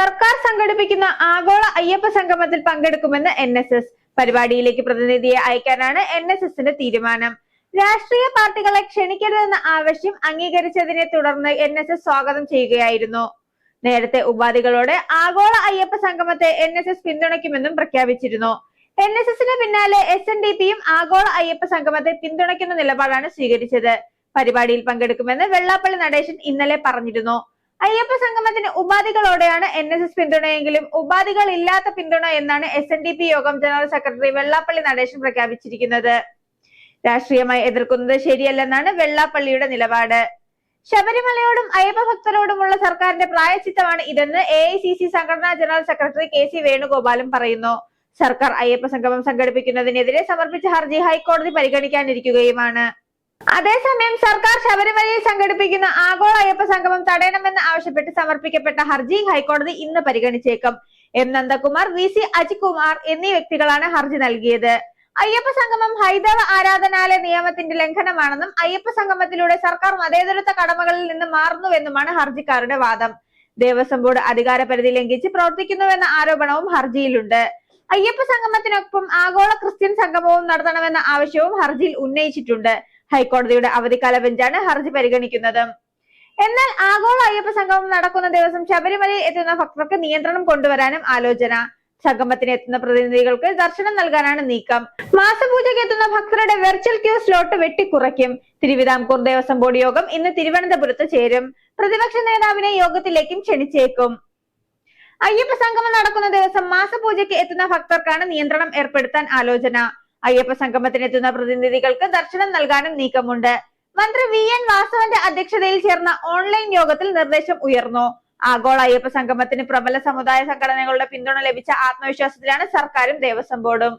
സർക്കാർ സംഘടിപ്പിക്കുന്ന ആഗോള അയ്യപ്പ സംഗമത്തിൽ പങ്കെടുക്കുമെന്ന് എൻ എസ് എസ്. പരിപാടിയിലേക്ക് പ്രതിനിധിയെ അയക്കാനാണ് എൻ എസ് എസിന്റെ തീരുമാനം. രാഷ്ട്രീയ പാർട്ടികളെ ക്ഷണിക്കരുതെന്ന ആവശ്യം അംഗീകരിച്ചതിനെ തുടർന്ന് എൻ എസ് എസ് സ്വാഗതം ചെയ്യുകയായിരുന്നു. നേരത്തെ ഉപാധികളോടെ ആഗോള അയ്യപ്പ സംഗമത്തെ എൻ എസ് എസ് പിന്തുണയ്ക്കുമെന്നും പ്രഖ്യാപിച്ചിരുന്നു. എൻ എസ് എസിന് പിന്നാലെ എസ് എൻ ഡി പിയും ആഗോള അയ്യപ്പ സംഗമത്തെ പിന്തുണയ്ക്കുന്ന നിലപാടാണ് സ്വീകരിച്ചത്. പരിപാടിയിൽ പങ്കെടുക്കുമെന്ന് വെള്ളാപ്പള്ളി നടേശൻ ഇന്നലെ പറഞ്ഞിരുന്നു. അയ്യപ്പ സംഗമത്തിന് ഉപാധികളോടെയാണ് എൻ എസ് എസ് പിന്തുണയെങ്കിലും ഉപാധികൾ ഇല്ലാത്ത പിന്തുണ എന്നാണ് എസ് എൻ ഡി പി യോഗം ജനറൽ സെക്രട്ടറി വെള്ളാപ്പള്ളി നടേശൻ പ്രഖ്യാപിച്ചിരിക്കുന്നത്. രാഷ്ട്രീയമായി എതിർക്കുന്നത് ശരിയല്ലെന്നാണ് വെള്ളാപ്പള്ളിയുടെ നിലപാട്. ശബരിമലയോടും അയ്യപ്പ ഭക്തരോടുമുള്ള സർക്കാരിന്റെ പ്രായച്ചിത്തമാണ് ഇതെന്ന് എ ഐ സി സി സംഘടനാ ജനറൽ സെക്രട്ടറി കെ സി വേണുഗോപാലും പറയുന്നു. സർക്കാർ അയ്യപ്പ സംഗമം സംഘടിപ്പിക്കുന്നതിനെതിരെ സമർപ്പിച്ച ഹർജി ഹൈക്കോടതി പരിഗണിക്കാനിരിക്കുകയുമാണ്. അതേസമയം സർക്കാർ ശബരിമലയിൽ സംഘടിപ്പിക്കുന്ന ആഗോള അയ്യപ്പ സംഗമം തടയണമെന്ന് ആവശ്യപ്പെട്ട് സമർപ്പിക്കപ്പെട്ട ഹർജി ഹൈക്കോടതി ഇന്ന് പരിഗണിച്ചേക്കും. M Nandakumar V C Ajikumar എന്നീ വ്യക്തികളാണ് ഹർജി നൽകിയത്. അയ്യപ്പ സംഗമം ഹൈദവ ആരാധനാലയ നിയമത്തിന്റെ ലംഘനമാണെന്നും അയ്യപ്പ സംഗമത്തിലൂടെ സർക്കാർ മതേതരത്വ കടമകളിൽ നിന്ന് മാറുന്നുവെന്നുമാണ് ഹർജിക്കാരുടെ വാദം. ദേവസ്വം ബോർഡ് അധികാര പരിധി ലംഘിച്ച് പ്രവർത്തിക്കുന്നുവെന്ന ആരോപണവും ഹർജിയിലുണ്ട്. അയ്യപ്പ സംഗമത്തിനൊപ്പം ആഗോള ക്രിസ്ത്യൻ സംഗമവും നടത്തണമെന്ന ആവശ്യവും ഹർജിയിൽ ഉന്നയിച്ചിട്ടുണ്ട്. ഹൈക്കോടതിയുടെ അവധിക്കാല ബെഞ്ചാണ് ഹർജി പരിഗണിക്കുന്നത്. എന്നാൽ ആഗോള അയ്യപ്പ സംഗമം നടക്കുന്ന ദിവസം ശബരിമലയിൽ എത്തുന്ന ഭക്തർക്ക് നിയന്ത്രണം കൊണ്ടുവരാനും ആലോചന. സംഗമത്തിന് എത്തുന്ന പ്രതിനിധികൾക്ക് ദർശനം നൽകാനാണ് നീക്കം. മാസപൂജയ്ക്ക് എത്തുന്ന ഭക്തരുടെ വെർച്വൽ ക്യൂ സ്ലോട്ട് വെട്ടിക്കുറയ്ക്കും. തിരുവിതാംകൂർ ദേവസ്വം ബോർഡ് യോഗം ഇന്ന് തിരുവനന്തപുരത്ത് ചേരും. പ്രതിപക്ഷ നേതാവിനെ യോഗത്തിലേക്കും ക്ഷണിച്ചേക്കും. അയ്യപ്പ സംഗമം നടക്കുന്ന ദിവസം മാസപൂജയ്ക്ക് എത്തുന്ന ഭക്തർക്കാണ് നിയന്ത്രണം ഏർപ്പെടുത്താൻ ആലോചന. അയ്യപ്പ സംഗമത്തിനെത്തുന്ന പ്രതിനിധികൾക്ക് ദർശനം നൽകാനും നീക്കമുണ്ട്. മന്ത്രി വി എൻ വാസവന്റെ അധ്യക്ഷതയിൽ ചേർന്ന ഓൺലൈൻ യോഗത്തിൽ നിർദ്ദേശം ഉയർന്നു. ആഗോള അയ്യപ്പ സംഗമത്തിന് പ്രബല സമുദായ സംഘടനകളുടെ പിന്തുണ ലഭിച്ച ആത്മവിശ്വാസത്തിലാണ് സർക്കാരും ദേവസ്വം ബോർഡും.